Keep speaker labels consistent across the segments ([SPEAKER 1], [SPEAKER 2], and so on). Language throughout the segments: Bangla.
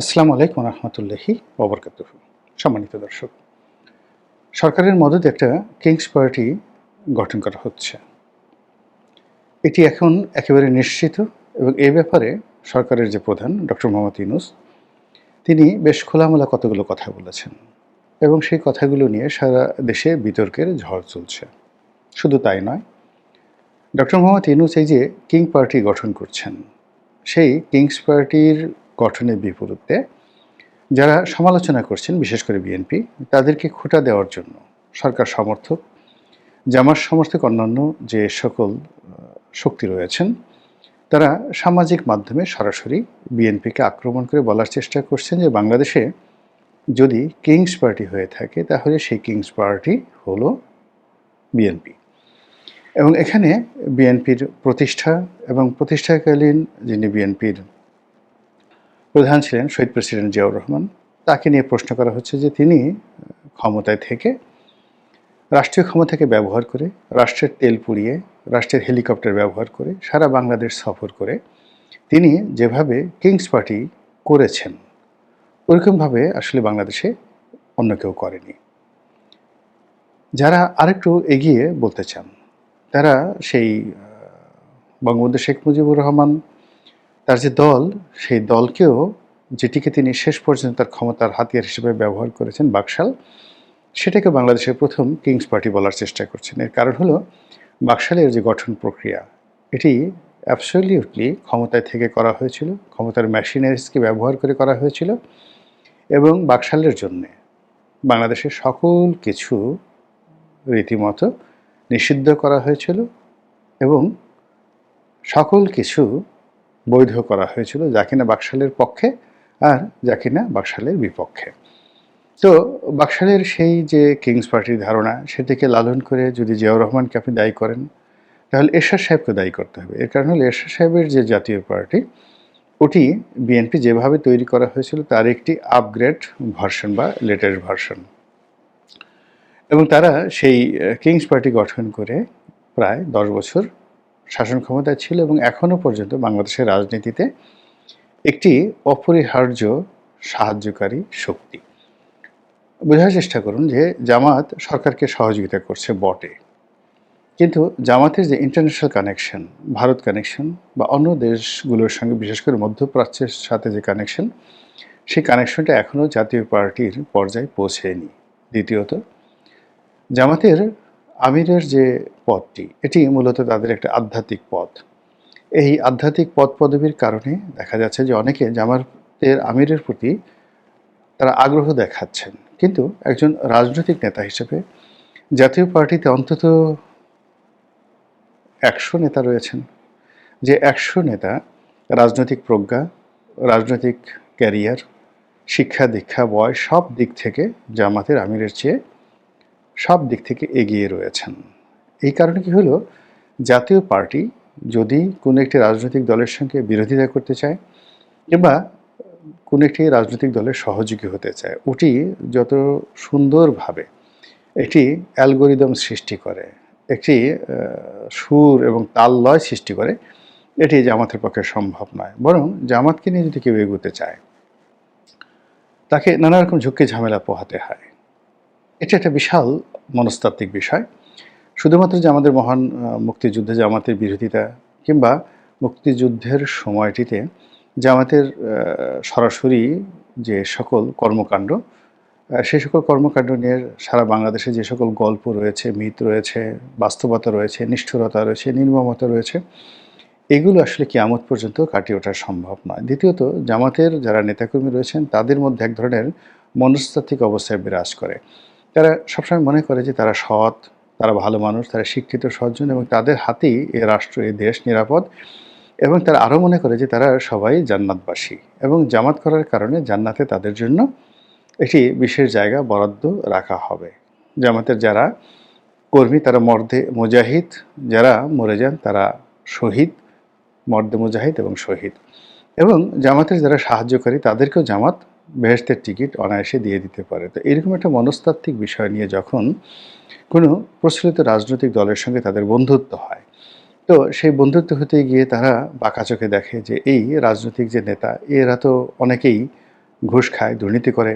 [SPEAKER 1] আসসালামু আলাইকুম রহমতুল্লাহি ওবরকাত সম্মানিত দর্শক, সরকারের মদতে একটা কিংস পার্টি গঠন করা হচ্ছে। এটি এখন একেবারে নিশ্চিত এবং এ ব্যাপারে সরকারের যে প্রধান ডক্টর মোহাম্মদ ইউনুস, তিনি বেশ খোলামেলা কতগুলো কথা বলেছেন এবং সেই কথাগুলো নিয়ে সারা দেশে বিতর্কের ঝড় চলছে। শুধু তাই নয় ডক্টর মোহাম্মদ ইউনুস এই যে কিং পার্টি গঠন করছেন, সেই কিংস পার্টির গঠনের বিপরীতে যারা সমালোচনা করছেন, বিশেষ করে বিএনপি, তাদেরকে খোটা দেওয়ার জন্য সরকার সমর্থক জামার সমর্থক, অন্যান্য যে সকল শক্তি রয়েছেন, তারা সামাজিক মাধ্যমে সরাসরি বিএনপিকে আক্রমণ করে বলার চেষ্টা করছেন যে বাংলাদেশে যদি কিংস পার্টি হয়ে থাকে, তাহলে সেই কিংস পার্টি হলো বিএনপি। এবং এখানে বিএনপির প্রতিষ্ঠা এবং প্রতিষ্ঠাকালীন যিনি বিএনপির প্রধান ছিলেন শহীদ প্রেসিডেন্ট জিয়াউর রহমান। তাকে নিয়ে প্রশ্ন করা হচ্ছে যে তিনি ক্ষমতায় থেকে, রাষ্ট্রীয় ক্ষমতাকে ব্যবহার করে, রাষ্ট্রের তেল পুড়িয়ে, রাষ্ট্রের হেলিকপ্টার ব্যবহার করে, সারা বাংলাদেশ সফর করে, তিনি যেভাবে কিংস পার্টি করেছেন, ওরকমভাবে আসলে বাংলাদেশে অন্য কেউ করেনি। যারা আরেকটু এগিয়ে বলতে চান, তারা সেই বঙ্গবন্ধু শেখ মুজিবুর রহমান তার যে দল, সেই দলকেও যেটিকে তিনি শেষ পর্যন্ত তার ক্ষমতার হাতিয়ার হিসেবে ব্যবহার করেছেন, বাকশাল, সেটাকে বাংলাদেশের প্রথম কিংস পার্টি বলার চেষ্টা করছেন। এর কারণ হলো বাকশালের যে গঠন প্রক্রিয়া, এটি অ্যাবসলিউটলি ক্ষমতায় থেকে করা হয়েছিল, ক্ষমতার মেশিনারিজকে ব্যবহার করে করা হয়েছিল এবং বাকশালের জন্যে বাংলাদেশের সকল কিছু রীতিমতো নিষিদ্ধ করা হয়েছিল এবং সকল কিছু বৈধ করা হয়েছিল যা কিনা বাকশালের পক্ষে আর যা কিনা বাকশালের বিপক্ষে। তো বাকশালের সেই যে কিংস পার্টির ধারণা, সেটিকে লালন করে যদি জিয়াউর রহমানকে আপনি দায়ী করেন, তাহলে এরশাদ সাহেবকে দায়ী করতে হবে। এর কারণ হলো এরশাদ সাহেবের যে জাতীয় পার্টি, ওটি বিএনপি যেভাবে তৈরি করা হয়েছিল, তার একটি আপগ্রেড ভার্সন বা লেটেস্ট ভার্সন। এবং তারা সেই কিংস পার্টি গঠন করে প্রায় দশ বছর শাসন ক্ষমতায় ছিল এবং এখনও পর্যন্ত বাংলাদেশের রাজনীতিতে একটি অপরিহার্য সাহায্যকারী শক্তি। বোঝার চেষ্টা করুন যে জামাত সরকারকে সহযোগিতা করছে বটে। কিন্তু জামাতের যে ইন্টারন্যাশনাল কানেকশন ভারত কানেকশন বা অন্য দেশগুলোর সঙ্গে, বিশেষ করে মধ্যপ্রাচ্যের সাথে যে কানেকশন সেই কানেকশনটা এখনও জাতীয় পার্টির পর্যায়ে পৌঁছেনি। দ্বিতীয়ত, জামাতের আমিরের যে পদটি এটি মূলত তাদের একটা আধ্যাত্মিক পদ এই আধ্যাত্মিক পদ পদবীর কারণে দেখা যাচ্ছে যে অনেকে জামাতের আমিরের প্রতি তারা আগ্রহ দেখাচ্ছেন। কিন্তু একজন রাজনৈতিক নেতা হিসেবে জাতীয় পার্টিতে অন্তত একশো নেতা রয়েছেন। যে একশো নেতা রাজনৈতিক প্রজ্ঞা, রাজনৈতিক ক্যারিয়ার, শিক্ষা দীক্ষা বয়স সব দিক থেকে জামাতের আমিরের চেয়ে সব দিক থেকে এগিয়ে রয়েছেন। এই কারণে কি হলো? জাতীয় পার্টি যদি কোনো একটি রাজনৈতিক দলের সঙ্গে বিরোধিতা করতে চায় কিংবা কোনো একটি রাজনৈতিক দলের সহযোগী হতে চায়, ওটি যত সুন্দরভাবে একটি অ্যালগোরিদম সৃষ্টি করে, একটি সুর এবং তাল লয় সৃষ্টি করে, এটি জামাতের পক্ষে সম্ভব নয়। বরং জামাতকে নিয়ে যদি কেউ এগোতে চায়, তাকে নানা রকম ঝুঁকি ঝামেলা পোহাতে হয়। এটা একটা বিশাল মনস্তাত্ত্বিক বিষয়। শুধুমাত্র যে আমাদের মহান মুক্তিযুদ্ধে জামাতের বিরোধিতা কিংবা মুক্তিযুদ্ধের সময়টিতে জামাতের সরাসরি যে সকল কর্মকাণ্ড সেই সকল কর্মকাণ্ড নিয়ে সারা বাংলাদেশে যে সকল গল্প রয়েছে, মিথ রয়েছে, বাস্তবতা রয়েছে, নিষ্ঠুরতা রয়েছে, নির্মমতা রয়েছে, এগুলো আসলে কিয়ামত পর্যন্ত কাটিয়ে ওঠা সম্ভব নয়। দ্বিতীয়ত, জামাতের যারা নেতাকর্মী রয়েছেন, তাদের মধ্যে এক ধরনের মনস্তাত্ত্বিক অবস্থায় বিরাজ করে। তারা সবসময় মনে করে যে তারা সৎ তারা ভালো মানুষ, তারা শিক্ষিত, সজ্জন এবং তাদের হাতেই এ রাষ্ট্র এই দেশ নিরাপদ এবং তারা আরও মনে করে যে তারা সবাই জান্নাতবাসী এবং জামাত করার কারণে জান্নাতে তাদের জন্য একটি বিশেষ জায়গা বরাদ্দ রাখা হবে। জামাতের যারা কর্মী, তারা মর্দে মুজাহিদ, যারা মরে যান তারা শহীদ, মর্দে মুজাহিদ এবং শহীদ এবং জামাতের যারা সাহায্যকারী তাদেরকেও জামাত বেহেস্তের টিকিট অনায়াসে দিয়ে দিতে পারে। তো এরকম একটা মনস্তাত্ত্বিক বিষয় নিয়ে যখন কোনো প্রচলিত রাজনৈতিক দলের সঙ্গে তাদের বন্ধুত্ব হয়, তো সেই বন্ধুত্ব হতে গিয়ে তারা বাঁকা চোখে দেখে যে এই রাজনৈতিক যে নেতা, এরা তো অনেকেই ঘুষ খায়, দুর্নীতি করে।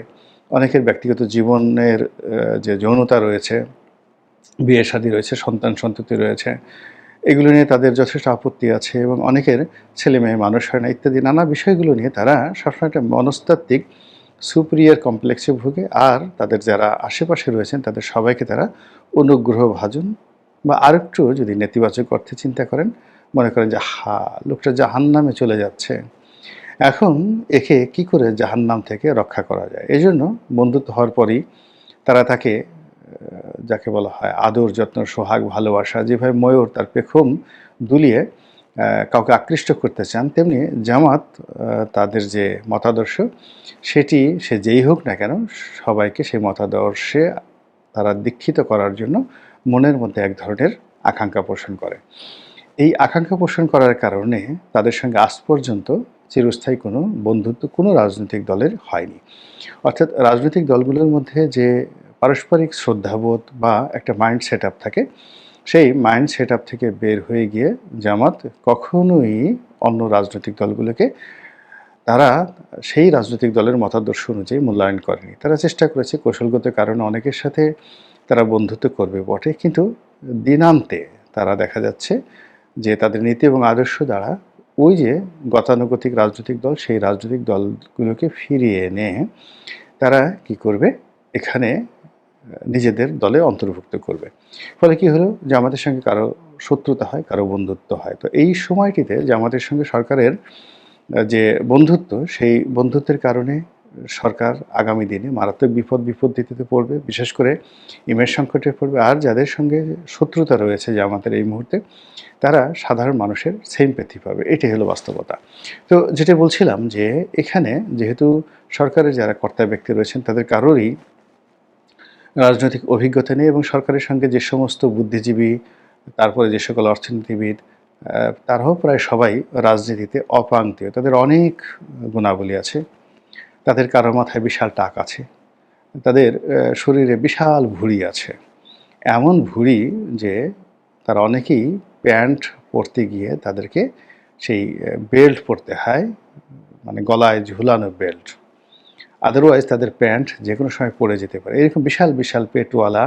[SPEAKER 1] অনেকের ব্যক্তিগত জীবনের যে যৌনতা রয়েছে বিয়ে শাদী রয়েছে, সন্তান সন্ততি রয়েছে এগুলো নিয়ে তাদের যথেষ্ট আপত্তি আছে এবং অনেকের ছেলে মেয়ে, মানুষ হয় না ইত্যাদি নানা বিষয়গুলো নিয়ে তারা সবসময় একটা মনস্তাত্ত্বিক সুপ্রিয়ার কমপ্লেক্সে ভুগে আর তাদের যারা আশেপাশে রয়েছেন তাদের সবাইকে তারা অনুগ্রহ ভাজন বা আরেকটু যদি নেতিবাচক অর্থে চিন্তা করেন, মনে করেন যে, হা, লোকটা জাহান নামে চলে যাচ্ছে। এখন একে কি করে জাহান্নাম থেকে রক্ষা করা যায়? এই জন্য বন্ধুত্ব হওয়ার পরই তারা তাকে যাকে বলা হয় আদর, যত্ন, সোহাগ, ভালোবাসা, যেভাবে ময়ূর তার পেখম দুলিয়ে কাউকে আকৃষ্ট করতে চান, তেমনি জামাত তাদের যে মতাদর্শ, সেটি সে যেই হোক না কেন সবাইকে সেই মতাদর্শে তারা দীক্ষিত করার জন্য মনের মধ্যে এক ধরনের আকাঙ্ক্ষা পোষণ করে। এই আকাঙ্ক্ষা পোষণ করার কারণে তাদের সঙ্গে আজ পর্যন্ত চিরস্থায়ী কোনো বন্ধুত্ব, কোনো রাজনৈতিক দলের হয়নি। অর্থাৎ রাজনৈতিক দলগুলোর মধ্যে যে পারস্পরিক শ্রদ্ধাবোধ বা একটা মাইন্ড সেট থাকে, সেই মাইন্ড সেট থেকে বের হয়ে গিয়ে জামাত কখনোই অন্য রাজনৈতিক দলগুলোকে, তারা সেই রাজনৈতিক দলের মতাদর্শ অনুযায়ী মূল্যায়ন করেনি। তারা চেষ্টা করেছে কৌশলগত কারণে অনেকের সাথে তারা বন্ধুত্ব করবে বটে, কিন্তু দিনান্তে তারা দেখা যাচ্ছে যে তাদের নীতি এবং আদর্শ দ্বারা ওই যে গতানুগতিক রাজনৈতিক দল, সেই রাজনৈতিক দলগুলোকে ফিরিয়ে এনে তারা কি করবে? এখানে নিজেদের দলে অন্তর্ভুক্ত করবে। ফলে কি হলো? যে আমাদের সঙ্গে কারও শত্রুতা হয়, কারও বন্ধুত্ব হয়। তো এই সময়টিতে যে আমাদের সঙ্গে সরকারের যে বন্ধুত্ব, সেই বন্ধুত্বের কারণে সরকার আগামী দিনে মারাত্মক বিপদ বিপত্তিতে পড়বে। বিশেষ করে ইমেজ সংকটে পড়বে। আর যাদের সঙ্গে শত্রুতা রয়েছে যে আমাদের এই মুহূর্তে, তারা সাধারণ মানুষের সেমপ্যাথি পাবে। এটাই হলো বাস্তবতা। তো যেটা বলছিলাম যে, এখানে যেহেতু সরকারের যারা কর্তা ব্যক্তি রয়েছেন, তাদের কারোরই রাজনৈতিক অভিজ্ঞতা নেই এবং সরকারের সঙ্গে যে সমস্ত বুদ্ধিজীবী, তারপরে যে সকল অর্থনীতিবিদ তারাও প্রায় সবাই রাজনীতিতে অপাঙ্ক্তীয় তাদের অনেক গুণাবলী আছে। তাদের কারও মাথায় বিশাল টাক আছে। তাদের শরীরে বিশাল ভুঁড়ি আছে। এমন ভুঁড়ি যে তারা অনেকেই প্যান্ট পরতে গিয়ে তাদেরকে সেই বেল্ট পরতে হয় মানে গলায় ঝুলানো বেল্ট। আদারওয়াইজ তাদের প্যান্ট যে কোনো সময় পড়ে যেতে পারে। এরকম বিশাল বিশাল পেটওয়ালা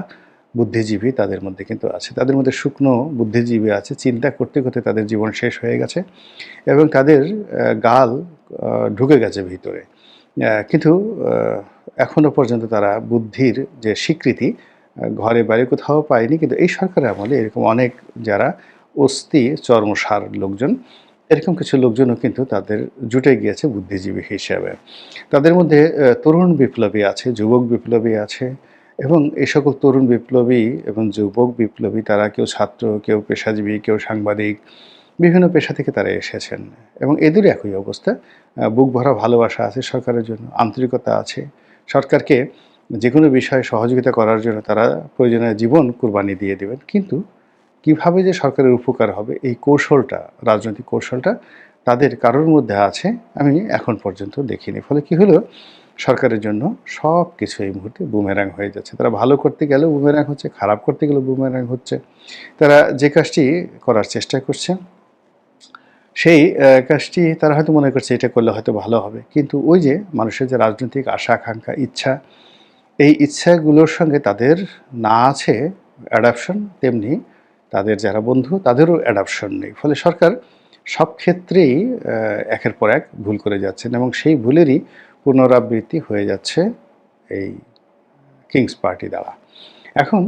[SPEAKER 1] বুদ্ধিজীবী তাদের মধ্যে কিন্তু আছে। তাদের মধ্যে শুকনো বুদ্ধিজীবী আছে। চিন্তা করতে করতে তাদের জীবন শেষ হয়ে গেছে এবং তাদের গাল ঢুকে গেছে ভিতরে। কিন্তু এখনও পর্যন্ত তারা বুদ্ধির যে স্বীকৃতি ঘরে বাইরে কোথাও পায়নি। কিন্তু এই সরকারের আমলে এরকম অনেক যারা অস্থি, চর্মসার লোকজন এরকম কিছু লোকজনও কিন্তু তাদের জুটে গিয়েছে বুদ্ধিজীবী হিসেবে। তাদের মধ্যে তরুণ বিপ্লবী আছে, যুবক বিপ্লবী আছে এবং এই সকল তরুণ বিপ্লবী এবং যুবক বিপ্লবী, তারা কেউ ছাত্র, কেউ পেশাজীবী, কেউ সাংবাদিক, বিভিন্ন পেশা থেকে তারা এসেছেন এবং এদের একই অবস্থা। বুক ভরা ভালোবাসা আছে সরকারের জন্য, আন্তরিকতা আছে। সরকারকে যে কোনো বিষয়ে সহযোগিতা করার জন্য তারা প্রয়োজনীয় জীবন কুরবানি দিয়ে দেবেন। কিন্তু কীভাবে যে সরকারের উপকার হবে, এই কৌশলটা, রাজনৈতিক কৌশলটা তাদের কারোর মধ্যে আছে, আমি এখন পর্যন্ত দেখিনি। ফলে কি হলো? সরকারের জন্য সব কিছু এই মুহূর্তে বুমেরাং হয়ে যাচ্ছে। তারা ভালো করতে গেলেও বুমেরাং হচ্ছে, খারাপ করতে গেলেও বুমেরাং হচ্ছে। তারা যে কাজটি করার চেষ্টা করছে, সেই কাজটি তারা হয়তো মনে করছে এটা করলে হয়তো ভালো হবে। কিন্তু ওই যে মানুষের যে রাজনৈতিক আশা, আকাঙ্ক্ষা, ইচ্ছা, এই ইচ্ছাগুলোর সঙ্গে তাদের না আছে অ্যাডাপশন তেমনি তাদের যারা বন্ধু, তাদেরও অ্যাডাপশন নেই। ফলে সরকার সব ক্ষেত্রেই একের পর এক ভুল করে যাচ্ছেন এবং সেই ভুলেরই পুনরাবৃত্তি হয়ে যাচ্ছে এই কিংস পার্টি দ্বারা। এখন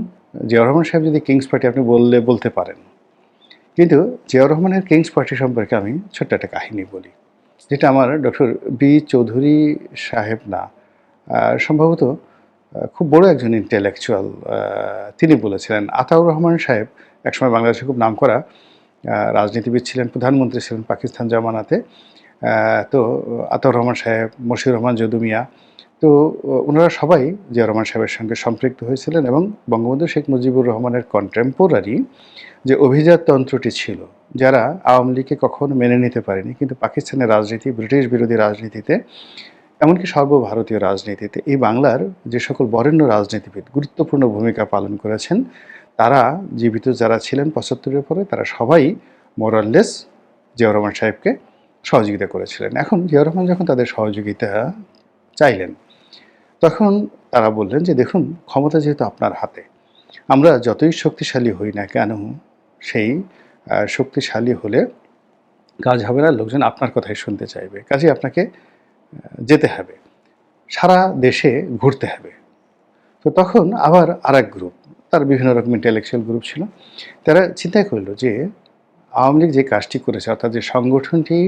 [SPEAKER 1] জিয়াউর রহমান সাহেব যদি কিংস পার্টি আপনি বললে, বলতে পারেন। কিন্তু জিয়াউর রহমানের কিংস পার্টি সম্পর্কে আমি ছোট্ট একটা কাহিনী বলি, যেটা আমার ডক্টর বি চৌধুরী সাহেব না সম্ভবত খুব বড় একজন ইন্টেলেকচুয়াল তিনি বলেছিলেন আতাউর রহমান সাহেব একসময় বাংলাদেশে খুব নামকরা আহ, রাজনীতিবিদ ছিলেন প্রধানমন্ত্রী ছিলেন পাকিস্তান জামানাতে। তো আতাউর রহমান সাহেব মশিউর রহমান যদুমিয়া তো ওনারা সবাই জিয়া রহমান সাহেবের সঙ্গে সম্পৃক্ত হয়েছিলেন এবং বঙ্গবন্ধু শেখ মুজিবুর রহমানের কন্টেম্পোরারি যে অভিজাততন্ত্রটি ছিল যারা আওয়ামী লীগকে কখনো মেনে নিতে পারেনি কিন্তু পাকিস্তানের রাজনীতি ব্রিটিশ বিরোধী রাজনীতিতে এমনকি সর্বভারতীয় রাজনীতিতে এই বাংলার যে সকল বরেণ্য রাজনীতিবিদ গুরুত্বপূর্ণ ভূমিকা পালন করেছেন, তারা জীবিত যারা ছিলেন পঁচাত্তরের পরে, তারা সবাই মোরাললেস জিয়াউর রহমান সাহেবকে সহযোগিতা করেছিলেন। এখন জিয়াউর রহমান যখন তাদের সহযোগিতা চাইলেন, তখন তারা বললেন যে, দেখুন, ক্ষমতা যেহেতু আপনার হাতে, আমরা যতই শক্তিশালী হই না কেন, সেই শক্তিশালী হলে কাজ হবে না, লোকজন আপনার কথাই শুনতে চাইবে। কাজে আপনাকে যেতে হবে। সারা দেশে ঘুরতে হবে। তো তখন আবার আর এক গ্রুপ তার বিভিন্ন রকম ইন্টেলেকচুয়াল গ্রুপ ছিল। তারা চিন্তা করল যে, আওয়ামী লীগ যে কাজটি করেছে, অর্থাৎ যে সংগঠনটি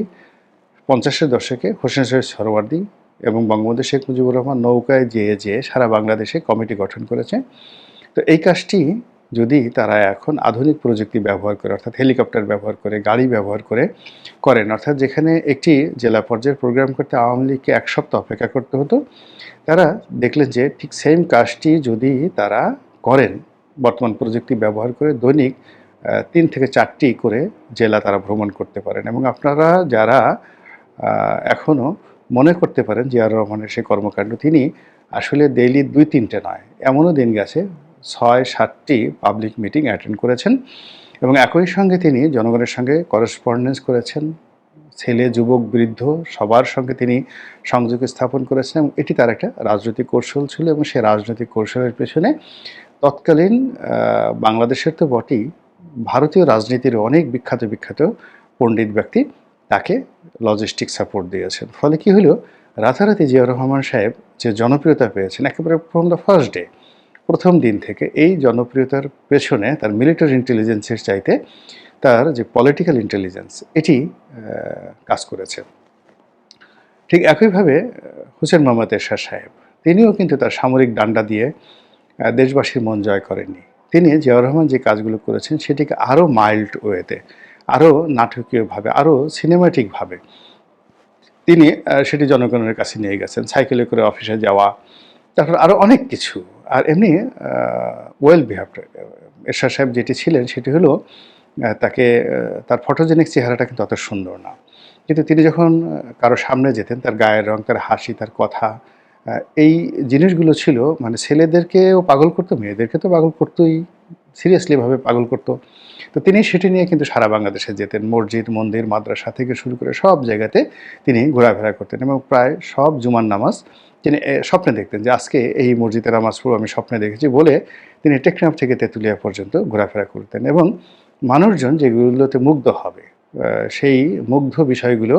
[SPEAKER 1] পঞ্চাশের দশকে হোসেন শহীদ সরওয়ার্দী এবং বঙ্গবন্ধু শেখ মুজিবুর রহমান নৌকায় যেয়ে যেয়ে সারা বাংলাদেশে কমিটি গঠন করেছে। তো এই কাজটি যদি তারা এখন আধুনিক প্রযুক্তি ব্যবহার করে, অর্থাৎ হেলিকপ্টার ব্যবহার করে, গাড়ি ব্যবহার করে, করেন। অর্থাৎ যেখানে একটি জেলা পর্যায়ের প্রোগ্রাম করতে আওয়ামী লীগকে এক সপ্তাহ অপেক্ষা করতে হতো, তারা দেখলেন যে ঠিক সেম কাজটি যদি তারা করেন, বর্তমান প্রযুক্তি ব্যবহার করে দৈনিক তিন থেকে চারটি করে জেলা তারা ভ্রমণ করতে পারেন। এবং আপনারা যারা এখনও মনে করতে পারেন জিয়াউর রহমানের সেই কর্মকাণ্ড, তিনি আসলে ডেইলি দুই তিনটে নয়, এমনও দিন গেছে ছয় সাতটি পাবলিক মিটিং অ্যাটেন্ড করেছেন এবং একই সঙ্গে তিনি জনগণের সঙ্গে করেসপন্ডেন্স করেছেন। ছেলে, যুবক, বৃদ্ধ সবার সঙ্গে তিনি সংযোগ স্থাপন করেছেন এবং এটি তার একটা রাজনৈতিক কৌশল ছিল এবং সেই রাজনৈতিক কৌশলের পেছনে তৎকালীন বাংলাদেশের তো বটেই, ভারতীয় রাজনীতির অনেক বিখ্যাত বিখ্যাত পণ্ডিত ব্যক্তি তাকে লজিস্টিক সাপোর্ট দিয়েছেন। ফলে কি হলো? রাতারাতি জিয়াউর রহমান সাহেব যে জনপ্রিয়তা পেয়েছেন, একেবারে ফ্রম দ্য ফার্স্ট ডে প্রথম দিন থেকে এই জনপ্রিয়তার পেছনে তার মিলিটারি ইন্টেলিজেন্সের চাইতে তার যে পলিটিক্যাল ইন্টেলিজেন্স এটি কাজ করেছে। ঠিক একইভাবে হোসেন মোহাম্মদ এরশাদ সাহেব, তিনিও কিন্তু তার সামরিক ডান্ডা দিয়ে দেশবাসীর মন জয় করেননি। তিনি জিয়াউর রহমান যে কাজগুলো করেছেন, সেটিকে আরও মাইল্ড ওয়েতে আরও নাটকীয়ভাবে, আরও সিনেমাটিকভাবে তিনি সেটি জনগণের কাছে নিয়ে গেছেন। সাইকেলে করে অফিসে যাওয়া তারপর আরও অনেক কিছু। আর এমনি ওয়েল বিহেভড এরশাদ সাহেব যেটি ছিলেন সেটি হলো তাকে তার ফটোজেনিক চেহারাটা কিন্তু অত সুন্দর না। কিন্তু তিনি যখন কারও সামনে যেতেন, তার গায়ের রং, তার হাসি, তার কথা এই জিনিসগুলো ছিল মানে ছেলেদেরকেও পাগল করতো, মেয়েদেরকে তো পাগল করতোই সিরিয়াসলিভাবে পাগল করতো। তো তিনি সেটি নিয়ে কিন্তু সারা বাংলাদেশে যেতেন, মসজিদ, মন্দির, মাদ্রাসা থেকে শুরু করে সব জায়গাতে তিনি ঘোরাফেরা করতেন এবং প্রায় সব জুমার নামাজ তিনি স্বপ্নে দেখতেন যে আজকে এই মসজিদে নামাজ পড়ব, আমি স্বপ্নে দেখেছি বলে তিনি টেকনাফ থেকে তেঁতুলিয়া পর্যন্ত ঘোরাফেরা করতেন। এবং মানুষজন যেগুলোতে মুগ্ধ হবে সেই মুগ্ধ বিষয়গুলো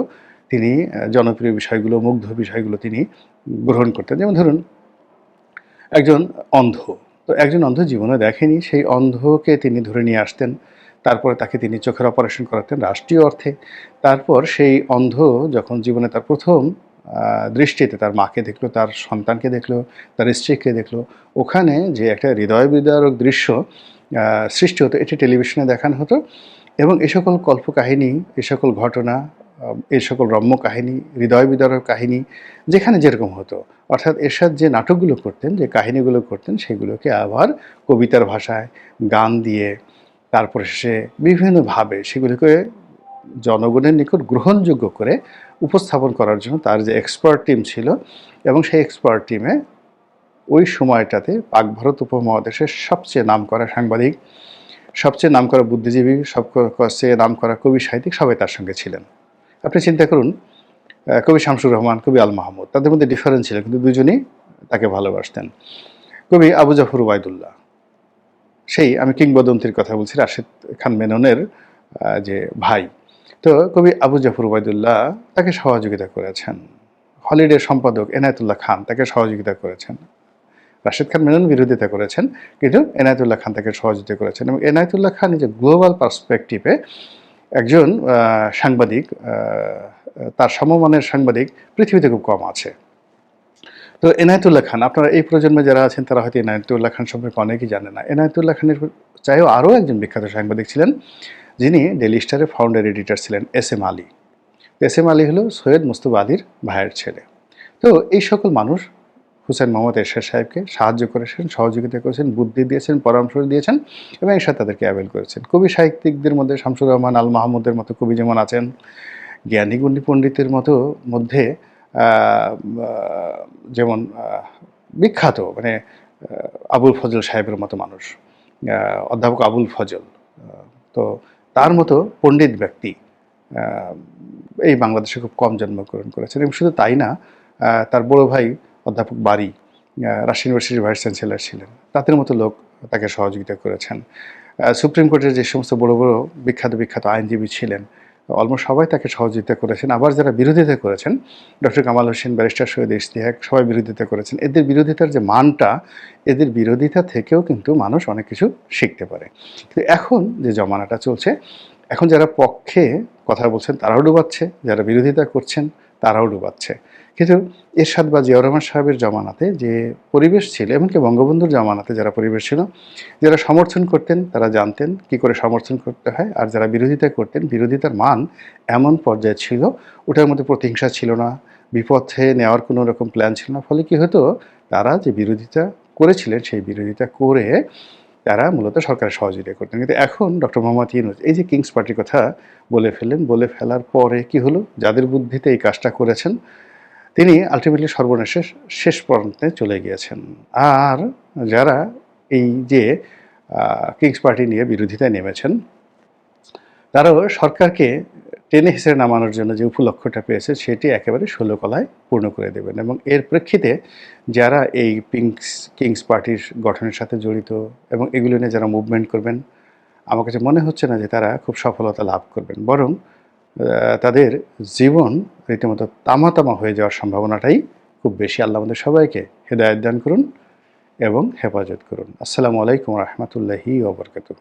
[SPEAKER 1] তিনি জনপ্রিয় বিষয়গুলো, মুগ্ধ বিষয়গুলো তিনি গ্রহণ করতেন। যেমন ধরুন, একজন অন্ধ। তো একজন অন্ধ জীবনে দেখেনি, সেই অন্ধকে তিনি ধরে নিয়ে আসতেন, তারপরে তাকে তিনি চোখের অপারেশন করাতেন রাষ্ট্রীয় অর্থে। তারপর সেই অন্ধ যখন জীবনে তার প্রথম দৃষ্টিতে তার মাকে দেখল, তার সন্তানকে দেখল, তার স্ত্রীকে দেখল, ওখানে যে একটা হৃদয় বিদারক দৃশ্য সৃষ্টি হতো, এটি টেলিভিশনে দেখানো হতো। এবং এই সকল কল্পকাহিনী এই সকল ঘটনা এই সকল রম্য কাহিনী, হৃদয় বিদারক কাহিনী, যেখানে যেরকম হতো। অর্থাৎ এরশাদ যে নাটকগুলো করতেন, যে কাহিনীগুলো করতেন, সেগুলোকে আবার কবিতার ভাষায় গান দিয়ে, তারপরে সে বিভিন্নভাবে সেগুলিকে জনগণের নিকট গ্রহণযোগ্য করে উপস্থাপন করার জন্য তার যে এক্সপার্ট টিম ছিল এবং সেই এক্সপার্ট টিমে ওই সময়টাতে পাক ভারত উপমহাদেশের সবচেয়ে নামকরা সাংবাদিক, সবচেয়ে নামকরা বুদ্ধিজীবী সব সবচেয়ে নামকরা কবি, সাহিত্যিক সবাই তার সঙ্গে ছিলেন। আপনি চিন্তা করুন কবি শামসুর রহমান, কবি আল মাহমুদ, তাদের মধ্যে ডিফারেন্স ছিল, কিন্তু দুজনেই তাকে ভালোবাসতেন। কবি আবু জাফর উবায়দুল্লাহ, সেই আমি কিংবদন্তির কথা বলছি, রাশেদ খান মেননের যে ভাই। তো কবি আবু জাফর উবায়দুল্লাহ তাকে সহযোগিতা করেছেন। হলিডে সম্পাদক এনায়েতুল্লাহ খান তাকে সহযোগিতা করেছেন। রাশেদ খান মেনন বিরোধিতা করেছেন, কিন্তু এনায়তুল্লাহ খান তাকে সহযোগিতা করেছেন। এবং এনায়েতুল্লাহ খান যে গ্লোবাল পার্সপেক্টিভে একজন সাংবাদিক তার সমমানের সাংবাদিক পৃথিবীতে খুব কম আছে। তো এনায়েতুল্লাহ খান, আপনারা এই প্রজন্মে যারা আছেন, তারা হয়তো এনায়েতুল্লাহ খান সম্পর্কে অনেকেই জানে না। এনায়েতুল্লাহ খানের চাইও আরও একজন বিখ্যাত সাংবাদিক ছিলেন, যিনি ডেলি স্টারের ফাউন্ডার এডিটর ছিলেন S M Ali. S M Ali হলো সৈয়দ মুস্তফা আলীর ভাইয়ের ছেলে। তো এই সকল মানুষ হুসেন মোহাম্মদ এরশাদ সাহেবকে সাহায্য করেছেন, সহযোগিতা করেছেন, বুদ্ধি দিয়েছেন, পরামর্শ দিয়েছেন এবং এরশাদ তাদেরকে অ্যাভেল করেছেন। কবি সাহিত্যিকদের মধ্যে শামসুর রহমান আল মাহমুদের মতো কবি যেমন আছেন, জ্ঞানী গুণী পণ্ডিতের মতো মধ্যে যেমন বিখ্যাত মানে আবুল ফজল সাহেবের মতো মানুষ অধ্যাপক আবুল ফজল তো তার মতো পণ্ডিত ব্যক্তি এই বাংলাদেশে খুব কম জন্মগ্রহণ করেছেন এবং শুধু তাই না তার বড় ভাই অধ্যাপক বাড়ি রাজশাহী ইউনিভার্সিটির ভাইস চ্যান্সেলার ছিলেন। তাদের মতো লোক তাকে সহযোগিতা করেছেন। সুপ্রিম কোর্টের যে সমস্ত বড় বড় বিখ্যাত বিখ্যাত আইনজীবী ছিলেন, অলমোস্ট সবাই তাকে সহযোগিতা করেছেন। আবার যারা বিরোধিতা করেছেন, ডক্টর কামাল হোসেন, ব্যারিস্টার সৈয়দ ইশতিয়াক, সবাই বিরোধিতা করেছেন। এদের বিরোধিতার যে মানটা, এদের বিরোধিতা থেকেও কিন্তু মানুষ অনেক কিছু শিখতে পারে। কিন্তু এখন যে জমানাটা চলছে, এখন যারা পক্ষে কথা বলছেন, তারাও ডুবাচ্ছে। যারা বিরোধিতা করছেন, তারাও ডুবাচ্ছে। কিন্তু এরশাদ বা জিয়াউর রহমান সাহেবের জমানাতে যে পরিবেশ ছিল, এমনকি বঙ্গবন্ধুর জমানাতে যারা পরিবেশ ছিল, যারা সমর্থন করতেন, তারা জানতেন কি করে সমর্থন করতে হয় আর যারা বিরোধিতা করতেন, বিরোধিতার মান এমন পর্যায়ে ছিল, ওটার মধ্যে প্রতিহিংসা ছিল না, বিপথে নেওয়ার কোনো রকম প্ল্যান ছিল না। ফলে কি হতো, তারা যে বিরোধিতা করেছিলেন, সেই বিরোধিতা করে তারা মূলত সরকারের সহযোগিতা করতেন। কিন্তু এখন ডক্টর মোহাম্মদ ইউনুস, এই যে কিংস পার্টির কথা বলে ফেললেন, বলে ফেলার পরে কি হলো? যাদের বুদ্ধিতে এই কাজটা করেছেন তিনি আলটিমেটলি সর্বনাশের শেষ পর্যন্তে চলে গিয়েছেন। আর যারা এই যে কিংস পার্টি নিয়ে বিরোধিতায় নেমেছেন, তারাও সরকারকে টেনে হিসেবে নামানোর জন্য যে উপলক্ষটা পেয়েছে, সেটি একেবারে ষোলো কলায় পূর্ণ করে দেবেন। এবং এর প্রেক্ষিতে যারা এই পিংস কিংস পার্টির গঠনের সাথে জড়িত এবং এগুলো নিয়ে যারা মুভমেন্ট করবেন, আমার কাছে মনে হচ্ছে না যে তারা খুব সফলতা লাভ করবেন। বরং তাদের জীবন রীতিমতো তামা তামা হয়ে যাওয়ার সম্ভাবনাটাই খুব বেশি। আল্লাহ আমাদের সবাইকে হেদায়ত দান করুন এবং হেফাজত করুন। আসসালামু আলাইকুম রহমতুল্লাহি ওবরকাতুহ